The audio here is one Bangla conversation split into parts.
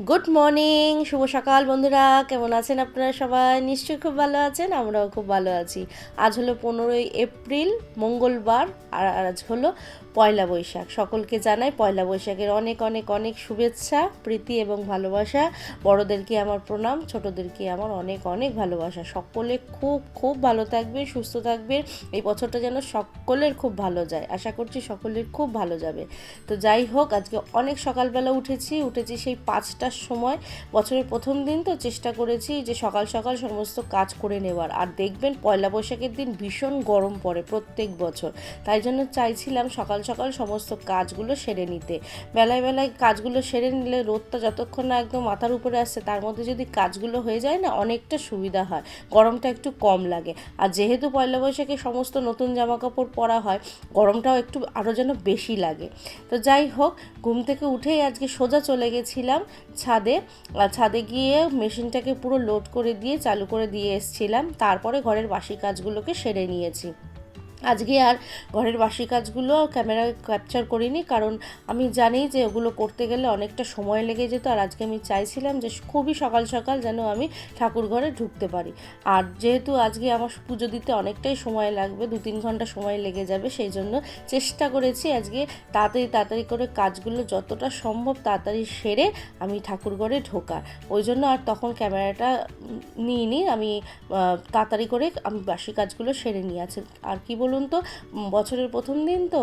গুড মর্নিং শুভ সকাল বন্ধুরা। কেমন আছেন আপনারা সবাই? নিশ্চয়ই খুব ভালো আছেন, আমরাও খুব ভালো আছি। আজ হলো পনেরোই এপ্রিল, মঙ্গলবার, আর আজ হলো পয়লা বৈশাখ। সকলকে জানাই পয়লা বৈশাখের অনেক অনেক অনেক শুভেচ্ছা, প্রীতি এবং ভালোবাসা। বড়োদেরকে আমার প্রণাম ছোটোদেরকে আমার অনেক অনেক ভালোবাসা। সকলে খুব খুব ভালো থাকবে সুস্থ থাকবে এই বছরটা যেন সকলের খুব ভালো যায়। আশা করছি সকলের খুব ভালো যাবে। তো যাই হোক, আজকে অনেক সকালবেলা উঠেছি উঠেছি সেই পাঁচটার সময়। বছরের প্রথম দিন তো চেষ্টা করেছি যে সকাল সকাল সমস্ত কাজ করে নেওয়ার। আর দেখবেন পয়লা বৈশাখের দিন ভীষণ গরম পড়ে প্রত্যেক বছর। তাই জন্য চাইছিলাম সকাল সকাল সমস্ত কাজগুলো সেরে নিতে। বেলায় বেলায় কাজগুলো সেরে নিলে রোদটা যতক্ষণ না একদম মাথার উপরে আসছে, তার মধ্যে যদি কাজগুলো হয়ে যায় না, অনেকটা সুবিধা হয়। গরমটা একটু কম লাগে। আর যেহেতু পয়লা বৈশাখে সমস্ত নতুন জামা কাপড় পরা হয়, গরমটাও একটু আরও যেন বেশি লাগে। তো যাই হোক, ঘুম থেকে উঠেই আজকে সোজা চলে গেছিলাম ছাদে। ছাদে গিয়ে মেশিনটাকে পুরো লোড করে দিয়ে, চালু করে দিয়ে এসছিলাম। তারপরে ঘরের বাসি কাজগুলোকে সেরে নিয়েছি। আজকে আর ঘরের বাসি কাজগুলো ক্যামেরা ক্যাপচার করিনি, কারণ আমি জানি যে ওগুলো করতে গেলে অনেকটা সময় লেগে যেত, আর আজকে আমি চাইছিলাম যে খুবই সকাল সকাল যেন আমি ঠাকুর ঘরে ঢুকতে পারি। আর যেহেতু আজকে আমার পুজো দিতে অনেকটাই সময় লাগবে, দু তিন ঘণ্টা সময় লেগে যাবে, সেই জন্য চেষ্টা করেছি আজকে তাড়াতাড়ি তাড়াতাড়ি করে কাজগুলো যতটা সম্ভব তাড়াতাড়ি সেরে আমি ঠাকুর ঘরে ঢোকার। ওই জন্য আর তখন ক্যামেরাটা নিইনি, আমি তাড়াতাড়ি করে আমি বাসি কাজগুলো সেরে নিয়ে আছে আর কি বলুন তো বছরের প্রথম দিন তো?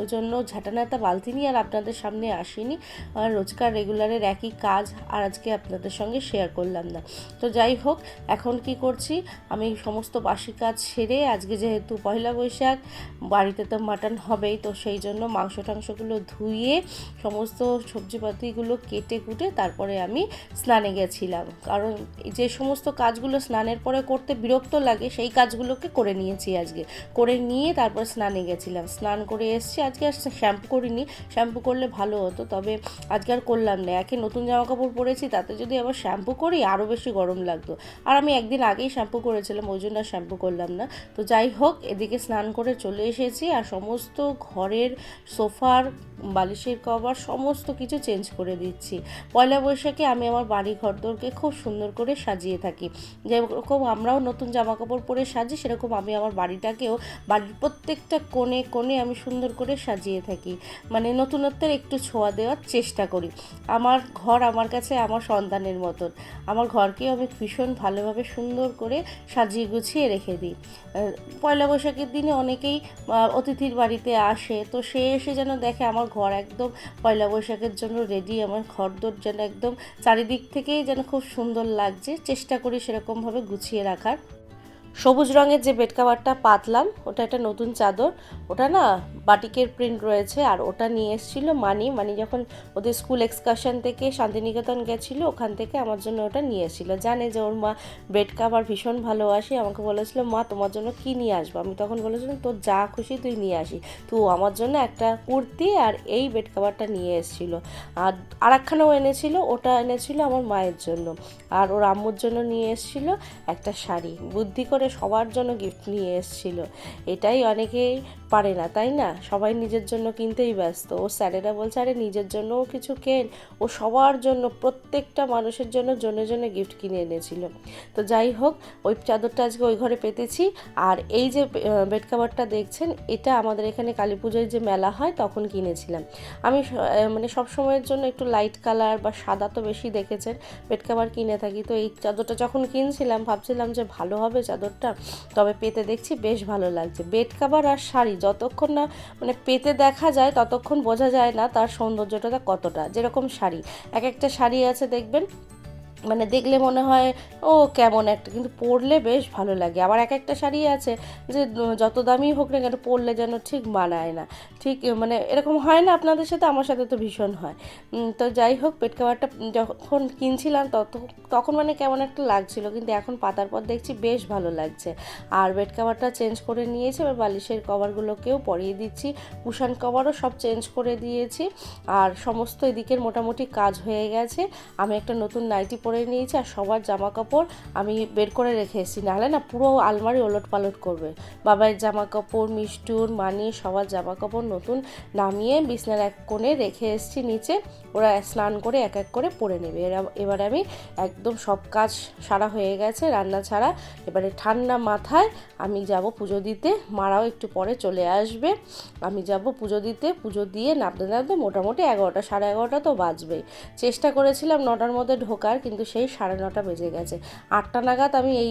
ওই জন্য ঝাঁটানাতা বালতি নিয়ে আর আপনাদের সামনে আসিনি। আর রোজকার রেগুলারের একই কাজ আর আজকে আপনাদের সঙ্গে শেয়ার করলাম না। তো যাই হোক, এখন কি করছি? আমি সমস্ত বাসি কাজ সেরে আজকে যেহেতু পয়লা বৈশাখ, বাড়িতে তো মাটন হবেই, তো সেই জন্য মাংস টাংসগুলো ধুয়ে সমস্ত সবজিপাতিগুলো কেটে কুটে তারপরে আমি স্নানে গেছিলাম। কারণ যে সমস্ত কাজগুলো স্নানের পরে করতে বিরক্ত লাগে, সেই কাজগুলোকে করে নিয়েছি আজকে। করে নিয়ে তারপর স্নানে গেছিলাম। স্নান করে এসেছি আজকে আর শ্যাম্পু করিনি। শ্যাম্পু করলে ভালো হতো, তবে আজকে আর করলাম না। একে নতুন জামা কাপড় পরেছি, তাতে যদি আবার শ্যাম্পু করি আরও বেশি গরম লাগতো। আর আমি একদিন আগেই শ্যাম্পু করেছিলাম, ওই জন্য আর শ্যাম্পু করলাম না। তো যাই হোক, এদিকে স্নান করে চলে এসেছি, আর সমস্ত ঘরের সোফার বালিশের কভার সমস্ত কিছু চেঞ্জ করে দিচ্ছি। পয়লা বৈশাখে আমি আমার বাড়ি ঘরদোরকে খুব সুন্দর করে সাজিয়ে থাকি। যেরকম আমরাও নতুন জামা কাপড় পরে সাজি, সেরকম আমি আমার বাড়িটাকেও বাড়ির প্রত্যেকটা কোণে কোণে আমি সুন্দর করে সাজিয়ে থাকি। মানে নতুনত্বের একটু ছোঁয়া দেওয়ার চেষ্টা করি। আমার ঘর আমার কাছে আমার সন্তানের মতন। আমার ঘরকেও আমি ভীষণ ভালোভাবে সুন্দর করে সাজিয়ে গুছিয়ে রেখে দিই। পয়লা বৈশাখের দিনে অনেকেই অতিথির বাড়িতে আসে, তো সে এসে যেন দেখে আমার ঘর একদম পয়লা বৈশাখের জন্য রেডি আমার ঘরদোর যেন একদম চারিদিক থেকেই যেন খুব সুন্দর লাগছে। চেষ্টা করি সেরকমভাবে গুছিয়ে রাখার। সবুজ রঙের যে বেড কাভারটা পাতলাম, ওটা একটা নতুন চাদর। ওটা না বাটিকের প্রিন্ট রয়েছে আর ওটা নিয়ে এসেছিল মানি। মানি যখন ওদের স্কুল এক্সকারশন থেকে শান্তিনিকেতন গেছিল, ওখান থেকে আমার জন্য ওটা নিয়ে এসেছিল। জানে যে ওর মা বেড কাভার ভীষণ ভালোবাসে। আমাকে বলেছিল, মা, তোমার জন্য কি নিয়ে আসব? আমি তখন বলেছিলাম, তোর যা খুশি তুই নিয়ে আসি তো আমার জন্য একটা কুর্তি আর এই বেড কাভারটা নিয়ে এসেছিল। আর আর একখানাও এনেছিল, ওটা এনেছিল আমার মায়ের জন্য। আর ওর আম্মুর জন্য নিয়ে এসেছিল একটা শাড়ি। বুদ্ধি করে সবার জন্য গিফট নিয়ে এসেছিল। এটাই অনেকেই পারে না, তাই না? সবাই নিজের জন্য কিনতেই ব্যস্ত। ও স্যারেরা বলছে, আরে, নিজের জন্যও কিছু কেন? ও সবার জন্য, প্রত্যেকটা মানুষের জন্য জন্য জন্য গিফট কিনে এনেছিল। তো যাই হোক, ওই চাদরটা আজকে ওই ঘরে পেতেছি। আর এই যে বেড কাভারটা দেখছেন, এটা আমাদের এখানে কালী পুজোয় যে মেলা হয়, তখন কিনেছিলাম। আমি মানে সব সময়ের জন্য একটু লাইট কালার বা সাদা তো বেশি দেখেছেন বেড কাভার কিনে থাকি। তো এই চাদরটা যখন কিনছিলাম, ভাবছিলাম যে ভালো হবে চাদরটা। তবে পেতে দেখছি বেশ ভালো লাগছে। বেড কাভার আর শাড়ি যতক্ষণ না মানে পেতে দেখা যায়, ততক্ষণ বোঝা যায় না তার সৌন্দর্যটা কতটা। যেরকম শাড়ি, এক একটা শাড়ি আছে দেখবেন মানে দেখলে মনে হয়, ও, কেমন একটা। কিন্তু পরলে বেশ ভালো লাগে। আবার এক একটা শাড়ি আছে যে, যত দামি হোক না কেন পরলে যেন ঠিক মানায় না। ঠিক মানে এরকম হয় না আপনাদের সাথে? আমার সাথে তো ভীষণ হয়। তো যাই হোক, পেট কাভারটা যখন কিনছিলাম তত, তখন মানে কেমন একটা লাগছিল। কিন্তু এখন পাতার পর দেখছি বেশ ভালো লাগছে। আর বেড কাভারটা চেঞ্জ করে নিয়েছি। এবার বালিশের কভারগুলোকেও পরিয়ে দিচ্ছি। কুশান কভারও সব চেঞ্জ করে দিয়েছি। আর সমস্ত এদিকের মোটামুটি কাজ হয়ে গেছে। আমি একটা নতুন নাইটি পরে করে নিয়েছি আর সবার জামা কাপড় আমি বের করে রেখে এসেছি। নাহলে না পুরো আলমারি ওলট পালট করবে। বাবার জামা কাপড় মিষ্টুর, মানি, সবার জামা কাপড় নতুন নামিয়ে বিছনার এক কোণে রেখে এসেছি নিচে। ওরা স্নান করে এক এক করে পরে নেবে। এবারে আমি একদম সব কাজ সারা হয়ে গেছে, রান্না ছাড়া। এবারে ঠান্ডা মাথায় আমি যাব পুজো দিতে। মারাও একটু পরে চলে আসবে। আমি যাব পুজো দিতে। পুজো দিয়ে নামতে নামতে মোটামুটি এগারোটা, সাড়ে এগারোটা তো বাজবেই। চেষ্টা করেছিলাম নটার মধ্যে ঢোকার, কিন্তু সেই সাড়ে নটা বেজে গেছে। আটটা নাগাদ আমি এই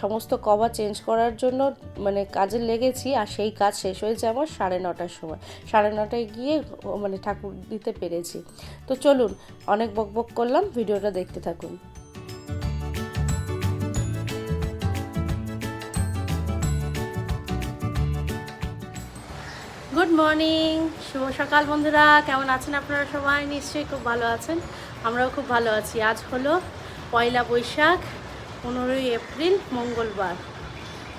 সমস্ত কভার চেঞ্জ করার জন্য মানে কাজে লেগেছি আর সেই কাজ শেষ হয়েছে আমার সাড়ে নটার সময়। সাড়ে নটায় গিয়ে মানে ঠাকুর দিতে পেরেছি। তো চলুন, অনেক বকবক করলাম, ভিডিওটা দেখতে থাকুন। গুড মর্নিং শুভ সকাল বন্ধুরা। কেমন আছেন আপনারা সবাই? নিশ্চয়ই খুব ভালো আছেন। আমরাও খুব ভালো আছি। আজ হলো পয়লা বৈশাখ, পনেরোই এপ্রিল, মঙ্গলবার।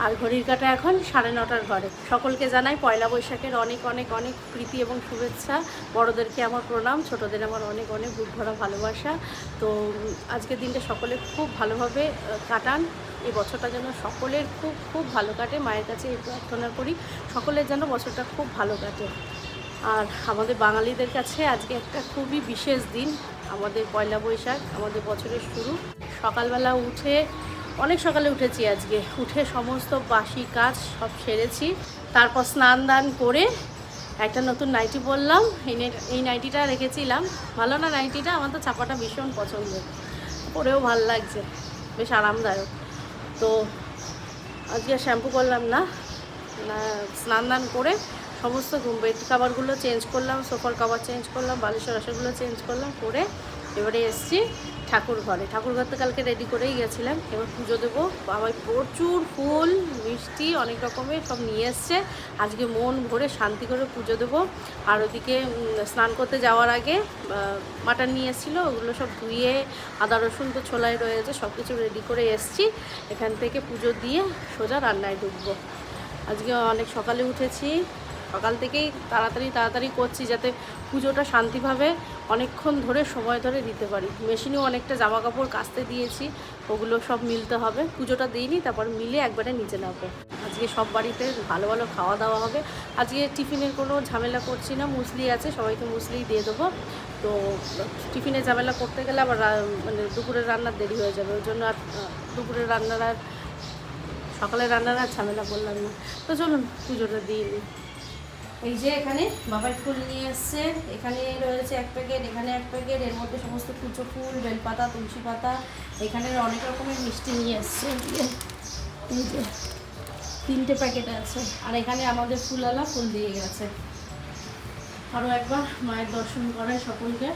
আর ঘড়ির কাটা এখন সাড়ে নটার ঘরে। সকলকে জানাই পয়লা বৈশাখের অনেক অনেক অনেক প্রীতি এবং শুভেচ্ছা। বড়োদেরকে আমার প্রণাম, ছোটোদের আমার অনেক অনেক বুক ভরা ভালোবাসা। তো আজকের দিনটা সকলে খুব ভালোভাবে কাটান। এই বছরটা যেন সকলের খুব খুব ভালো কাটে। মায়ের কাছে এই প্রার্থনা করি, সকলের যেন বছরটা খুব ভালো কাটে। আর আমাদের বাঙালিদের কাছে আজকে একটা খুবই বিশেষ দিন। আমাদের পয়লা বৈশাখ, আমাদের বছরের শুরু। সকালবেলা উঠে, অনেক সকালে উঠেছি আজকে। উঠে সমস্ত বাসি কাজ সব সেরেছি। তারপর স্নান দান করে একটা নতুন নাইটি পরলাম। এই নাইটিটা রেখেছিলাম। ভালো না নাইটিটা? আমার তো ছাপাটা ভীষণ পছন্দের পরেও ভালো লাগছে। বেশ আরামদায়ক। তো আজকে শ্যাম্পু করলাম না, স্নান দান করে সমস্ত ঘুম বেড কাভারগুলো চেঞ্জ করলাম, সোফার কাভার চেঞ্জ করলাম, বালিশের রসগুলো চেঞ্জ করলাম, করে এবারে এসছি ঠাকুর ঘরে। ঠাকুর ঘর তো কালকে রেডি করেই গেছিলাম। এবার পুজো দেবো। বাবাই প্রচুর ফুল, মিষ্টি, অনেক রকমের সব নিয়ে এসছে। আজকে মন ভরে শান্তি করে পুজো দেবো। আর ওদিকে স্নান করতে যাওয়ার আগে মাটন নিয়ে এসেছিল, ওগুলো সব ধুয়ে, আদা, রসুন তো ছোলাই রয়েছে সব কিছু রেডি করে এসছি। এখান থেকে পুজো দিয়ে সোজা রান্নায় ঢুকবো। আজকে অনেক সকালে উঠেছি। সকাল থেকেই তাড়াতাড়ি তাড়াতাড়ি করছি যাতে পুজোটা শান্তিভাবে অনেকক্ষণ ধরে সময় ধরে দিতে পারি। মেশিনেও অনেকটা জামা কাপড় কাচতে দিয়েছি, ওগুলো সব মিলতে হবে। পুজোটা দিইনি, তারপর মিলে একবারে নিচে নামবো। আজকে সব বাড়িতে ভালো ভালো খাওয়া দাওয়া হবে। আজকে টিফিনের কোনো ঝামেলা করছি না, মুসলি আছে, সবাইকে মুসলি দিয়ে দেবো। তো টিফিনে ঝামেলা করতে গেলে আবার মানে দুপুরের রান্নার দেরি হয়ে যাবে। ওই জন্য আর দুপুরের রান্নার আর সকালে রান্নার আর ঝামেলা করলাম না। তো চলুন, পুজোটা দিয়ে নিই এই যে এখানে বাবার ফুল নিয়ে এসছে। এখানে রয়েছে এক প্যাকেট, এখানে এক প্যাকেট, এর মধ্যে সমস্ত কুচো ফুল, বেলপাতা, তুলসী পাতা, এখানে অনেক রকমের মিষ্টি নিয়ে এসছে। এই যে তিনটে প্যাকেট আছে। আর এখানে আমাদের ফুলওয়ালা ফুল দিয়ে গেছে। আরও একবার মায়ের দর্শন করায় সকলকে।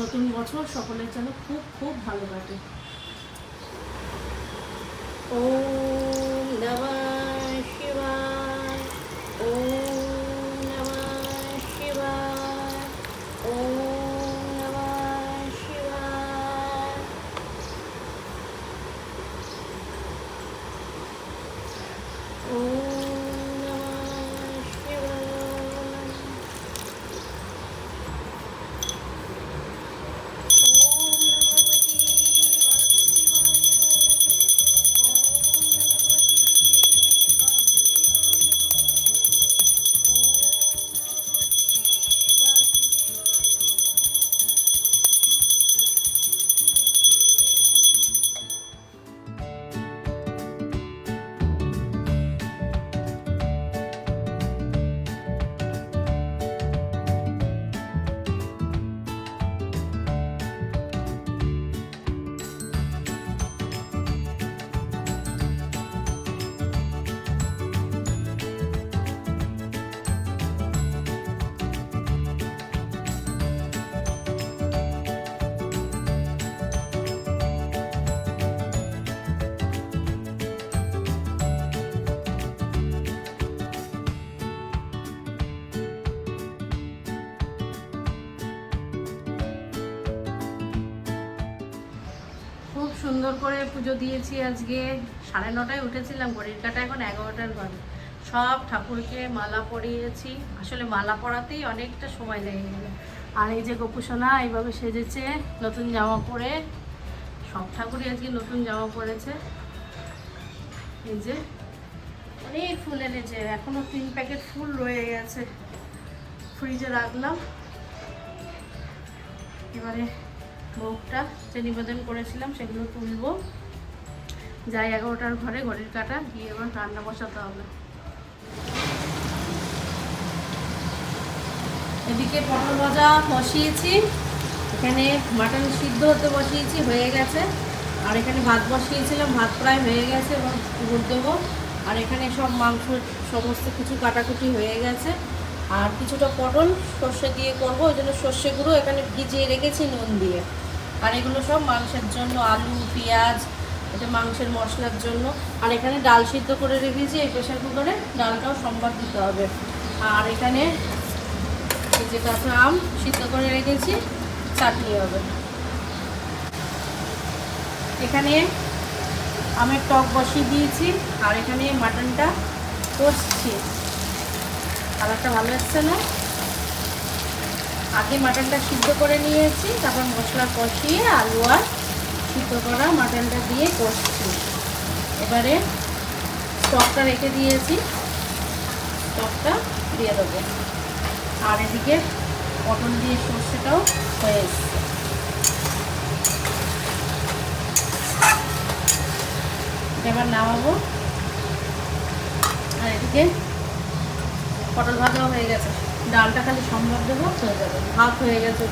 নতুন বছর সকলের যেন খুব খুব ভালো কাটে। ও নমঃ Oh. সুন্দর করে পুজো দিয়েছি আজকে। সাড়ে নটায় উঠেছিলাম, ঘড়ির কাটা এখন এগারোটার ঘরে সব ঠাকুরকে মালা পরিয়েছি। আসলে মালা পরাতেই অনেকটা সময় লেগে গেল। আর এই যে গোপুসোনা, এইভাবে সেজেছে নতুন জামা পরে। সব ঠাকুরই আজকে নতুন জামা পরেছে। এই যে অনেক ফুল এনেছে। এখনও তিন প্যাকেট ফুল রয়ে গেছে। ফ্রিজে রাখলাম। এবারে ভোগটা যে নিবেদন করেছিলাম সেগুলো তুলবো। যাই এগারোটার ঘরে ঘড়ির কাটা, গিয়ে এবার রান্না বসাতে হবে। এদিকে পটল ভাজা বসিয়েছি। এখানে মাটন সিদ্ধ হতে বসিয়েছি, হয়ে গেছে। আর এখানে ভাত বসিয়েছিলাম, ভাত প্রায় হয়ে গেছে এবং পুকুর দেবো। আর এখানে সব মাংস, সমস্ত কিছু কাটাকুটি হয়ে গেছে। আর কিছুটা পটল সর্ষে দিয়ে করব, ওই জন্য সর্ষে গুঁড়ো এখানে ভিজিয়ে রেখেছি নুন দিয়ে। আর এগুলো সব মাংসের জন্য, আলু, পেঁয়াজ, এটা মাংসের মশলার জন্য। আর এখানে ডাল সিদ্ধ করে রেখেছি, এই প্রেশার কুকারে ডালটাও সম্বাদ দিতে হবে। আর এখানে যে কাঁচা আম সিদ্ধ করে রেখেছি, চাটনি হবে। এখানে আমের টক বসিয়ে দিয়েছি, আর এখানে মাটনটা কষছি। কালারটা ভালো এসছে না। আগে মাটনটা সিদ্ধ করে নিয়েছি, তারপর মশলা কষিয়ে আলু আর সিদ্ধ করা মাটনটা দিয়ে কষছি। এবারে স্টকটা রেখে দিয়েছি। স্টকটা দিয়ে দেবো। আর এদিকে পটল দিয়ে সর্ষেটাও হয়ে এসছে। এবার নামাবো। আর এদিকে পটল ভাজাও হয়ে গেছে। ডালটা খালি সম্ভব দেবো হয়ে যাবে ভাত হয়ে গেছে।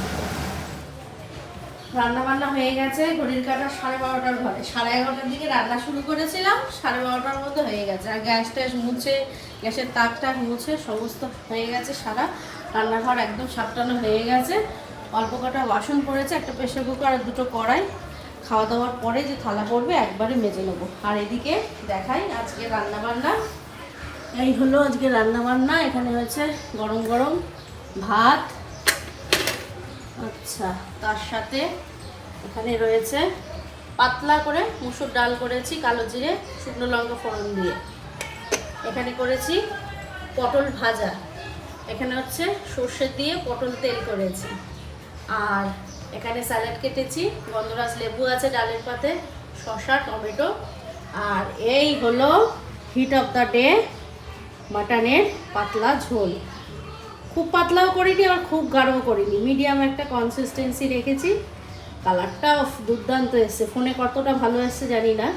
রান্না বান্না হয়ে গেছে, ঘড়ির কাটা সাড়ে বারোটার ঘরে। সাড়ে এগারোটার দিকে রান্না শুরু করেছিলাম, সাড়ে বারোটার মধ্যে হয়ে গেছে। আর গ্যাস ট্যাস মুছে, গ্যাসের তাক টাক মুছে, সমস্ত হয়ে গেছে সারা। রান্নাঘর একদম সাপটানো হয়ে গেছে। অল্প কটা বাসন পড়েছে, একটা প্রেশার কুকার আর দুটো কড়াই। খাওয়া দাওয়ার পরে যে থালা পড়বে, একবারে মেজে নেব। আর এদিকে দেখাই আজকে রান্না বান্না এই হলো আজকে রান্না বান্না এখানে হয়েছে গরম গরম ভাত। আচ্ছা তার সাথে এখানে রয়েছে পাতলা করে মুসুর ডাল করেছি কালো জিরে, শুকনো লঙ্কা ফোড়ন দিয়ে। এখানে করেছি পটল ভাজা। এখানে হচ্ছে সর্ষে দিয়ে পটল তেল করেছি। আর এখানে স্যালাড কেটেছি, গন্ধরাজ লেবু আছে ডালের পাতে, শসা, টমেটো। আর এই হলো হিট অফ দ্য ডে। মাটনের পাতলা ঝোল। খুব পাতলাও করিনি আর খুব গাঢ়ও করিনি। মিডিয়াম একটা কনসিস্টেন্সি রেখেছি। কালারটা দুর্দান্ত এসছে। ফোনে কতটা ভালো এসছে জানি না।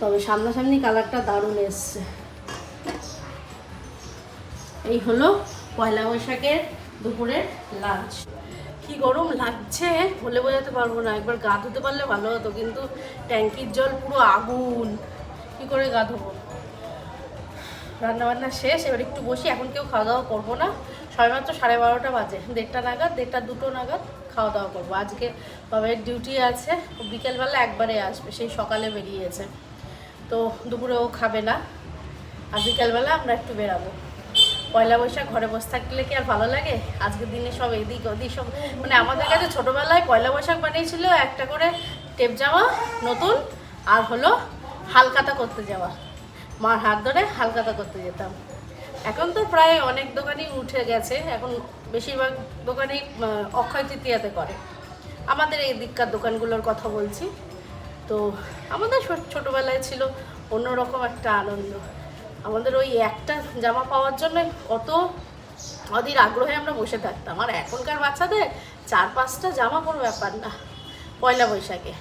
তবে সামনাসামনি কালারটা দারুণ এসছে। এই হলো পয়লা বৈশাখের দুপুরের লাঞ্চ কি গরম লাগছে বলে বোঝাতে পারব না। একবার গা ধুতে পারলে ভালো হতো, কিন্তু ট্যাঙ্কির জল পুরো আগুন। কি করে গা ধোবো? রান্না বান্না শেষ, এবার একটু বসি, এখন কেউ খাওয়া দাওয়া করব না। সবেমাত্র সাড়ে বারোটা বাজে, দেড়টা নাগাদ, দেড়টা দুটো নাগাদ খাওয়া দাওয়া করব। আজকে বাবার ডিউটি আছে বিকেলবেলা একবারে আসবে, সেই সকালে বেরিয়েছে। তো দুপুরে ও খাবে না, আর বিকেলবেলা আমরা একটু বেরাবো। পয়লা বৈশাখ ঘরে বসে থাকলে কি আর ভালো লাগে? আজকের দিনে সব এদিক ওদিক সব মানে আমাদের কাছে ছোটোবেলায় পয়লা বৈশাখ বানিয়েছিল একটা করে টেপ জামা নতুন, আর হলো হালকাতা করতে যাওয়া। মার হাত ধরে হালকাতা করতে যেতাম। এখন তো প্রায় অনেক দোকানই উঠে গেছে। এখন বেশিরভাগ দোকানেই অক্ষয় তৃতীয়াতে করে। আমাদের এই দিককার দোকানগুলোর কথা বলছি। তো আমাদের ছোটবেলায় ছিল অন্যরকম একটা আনন্দ। আমাদের ওই একটা জামা পাওয়ার জন্য কত অধীর আগ্রহে আমরা বসে থাকতাম। আর এখনকার বাচ্চাদের চার, পাঁচটা জামা কোনো ব্যাপার না। পয়লা বৈশাখে।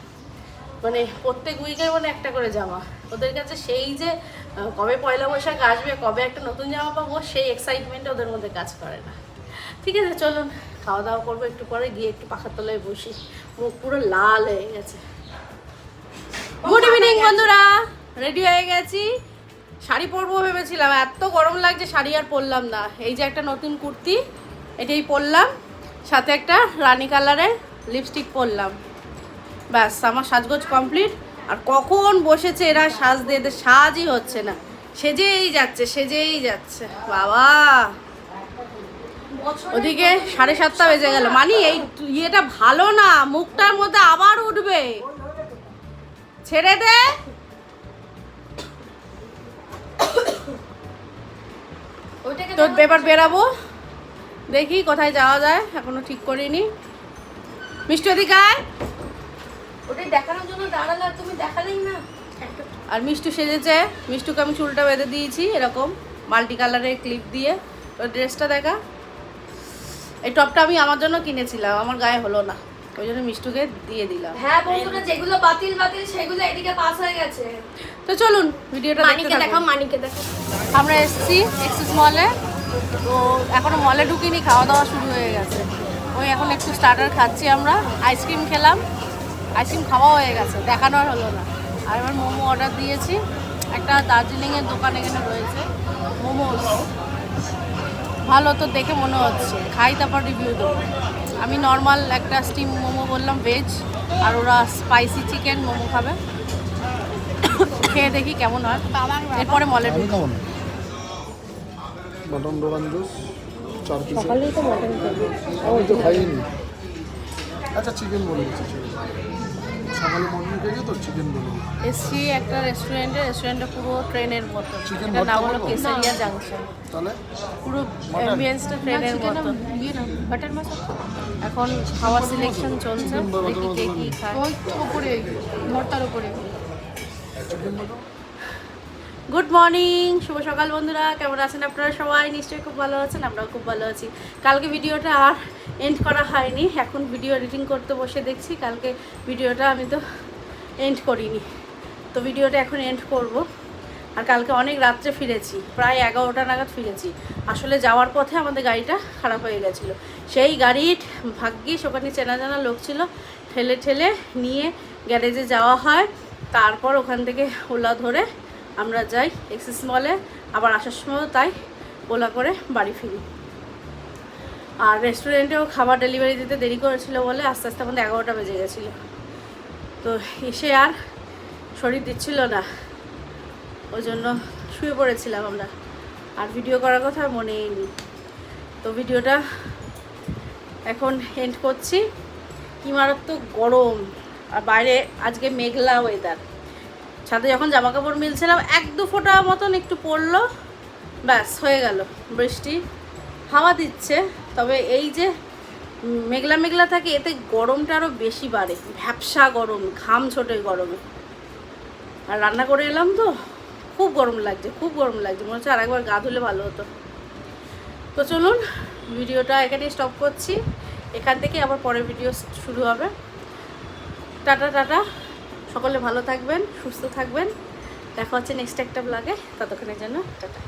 মানে প্রত্যেক উইকের মানে একটা করে জামা। ওদের কাছে সেই যে কবে পয়লা বৈশাখ আসবে কবে একটা নতুন জামা পাবো সেই এক্সাইটমেন্ট ওদের মধ্যে কাজ করে না। ঠিক আছে চলুন খাওয়া দাওয়া করব একটু পরে গিয়ে একটু পাখার তলায় বসি। মুখ পুরো লাল হয়ে গেছে। গুড ইভিনিং বন্ধুরা! রেডি হয়ে গেছি? শাড়ি পরবো ভেবেছিলাম এত গরম লাগছে শাড়ি আর পরলাম না। এই যে একটা নতুন কুর্তি এটাই পরলাম। সাথে একটা রানী কালারের লিপস্টিক পরলাম। ব্যাস আমার সাজগোজ কমপ্লিট আর কখন বসেছে এরা সাজ দিয়ে এদের সাজই হচ্ছে না। সেজেই যাচ্ছে সেজেই যাচ্ছে। বাবা! ওদিকে সাড়ে সাতটা বেজে গেল। মানি এই ইয়েটা ভালো না মুখটার মধ্যে আবার উঠবে। ছেড়ে দে। তো এবার বেরাবো। দেখি কোথায় যাওয়া যায়। এখনও ঠিক করিনি। মিষ্টি অধিকার ওটাই দেখানোর জন্য দাঁড়ালে আর তুমি দেখালেই না। আর মিষ্টু সেজেছে মিষ্টুকে আমি চুলটা বেঁধে দিয়েছি এরকম মাল্টি কালারের ক্লিপ দিয়ে। ওর ড্রেসটা দেখা। এই টপটা আমি আমার জন্য কিনেছিলাম আমার গায়ে হলো না। ওই জন্য মিষ্টুকে দিয়ে দিলাম। হ্যাঁ বন্ধুরা যেগুলো বাতিল বাতিল সেগুলো এদিকে পাস হয়ে গেছে। তো চলুন ভিডিওটা দেখতে মানিকে দেখাও থাকুন মানিকে দেখাও। আমরা এসেছি এক্সিস মলে তো এখনও মলে ঢুকিনি খাওয়া দাওয়া শুরু হয়ে গেছে। ওই এখন একটু স্টার্টার খাচ্ছি আমরা আইসক্রিম খেলাম। আইসক্রিম খাওয়া হয়ে গেছে দেখানো আর হলো না। আর এবার মোমো অর্ডার দিয়েছি। একটা দার্জিলিংয়ের দোকান এখানে রয়েছে মোমোস। ভালো তো দেখে মনে হচ্ছে। খাই তারপর রিভিউ দেবো। আমি নর্মাল একটা স্টিম মোমো বললাম ভেজ আর ওরা স্পাইসি চিকেন মোমো খাবে। খেয়ে দেখি কেমন হয়। এরপরে মলের মটন দোকান জুস চার পিস সকালেই তো মটন করব আমি তো খাইনি। আচ্ছা চিকেন বলে দিচ্ছি সকালে খেয়েছি তো চিকেন এসছি একটা রেস্টুরেন্টে রেস্টুরেন্টটা পুরো ট্রেনের মতো এটা নাম হলো কেসারিয়া জাংশন তাহলে? পুরো অ্যাম্বিয়েন্সটা ট্রেনের মতো বাটার মশলা এখন খাওয়ার সিলেকশন চলছে। দেখি কে কি খায়। ওই তো উপরে ভর্তার উপরে। গুড মর্নিং শুভ সকাল বন্ধুরা। কেমন আছেন আপনারা সবাই? নিশ্চয়ই খুব ভালো আছেন আমরাও খুব ভালো আছি। কালকে ভিডিওটা আর এন্ড করা হয়নি। এখন ভিডিও এডিটিং করতে বসে দেখছি। কালকে ভিডিওটা আমি তো এন্ড করিনি। তো ভিডিওটা এখন এন্ড করব। আর কালকে অনেক রাত্রে ফিরেছি। প্রায় এগারোটা নাগাদ ফিরেছি। আসলে যাওয়ার পথে আমাদের গাড়িটা খারাপ হয়ে গেছিল। সেই গাড়ির ভাগ্যিস ওখানে চেনা জানা লোক ছিল। ঠেলে ঠেলে নিয়ে গ্যারেজে যাওয়া হয়। তারপর ওখান থেকে ওলা ধরে আমরা যাই এক্সিস মলে আবার আসার সময়ও তাই ওলা করে বাড়ি ফিরি। আর রেস্টুরেন্টেও খাবার ডেলিভারি দিতে দেরি করেছিল বলে আস্তে আস্তে আমাদের এগারোটা বেজে গেছিল। তো এসে আর শরীর দিচ্ছিল না। ওই জন্য শুয়ে পড়েছিলাম আমরা। আর ভিডিও করার কথা মনেই নি তো ভিডিওটা এখন এন্ড করছি। কি মারাত্মক গরম। আর বাইরে আজকে মেঘলা ওয়েদার ছাদে যখন জামা কাপড় মিলছিলাম, এক দু ফোঁটা মতন একটু পড়ল। ব্যাস, হয়ে গেল। বৃষ্টি হাওয়া দিচ্ছে। তবে এই যে মেঘলা মেঘলা থাকে, এতে গরমটা আরও বেশি বাড়ে। ভ্যাপসা গরম, ঘাম ছোটে গরমে। আর রান্না করে এলাম তো, খুব গরম লাগছে, খুব গরম লাগছে। মনে হচ্ছে আরেকবার গা ধুলে ভালো হতো। তো চলুন, ভিডিওটা এখানেই স্টপ করছি। এখান থেকে আবার পরের ভিডিও শুরু হবে। Ta ta. সকলে ভালো থাকবেন, সুস্থ থাকবেন। দেখা হচ্ছে নেক্সট একটা ব্লগে ততক্ষণের জন্য, টাটা।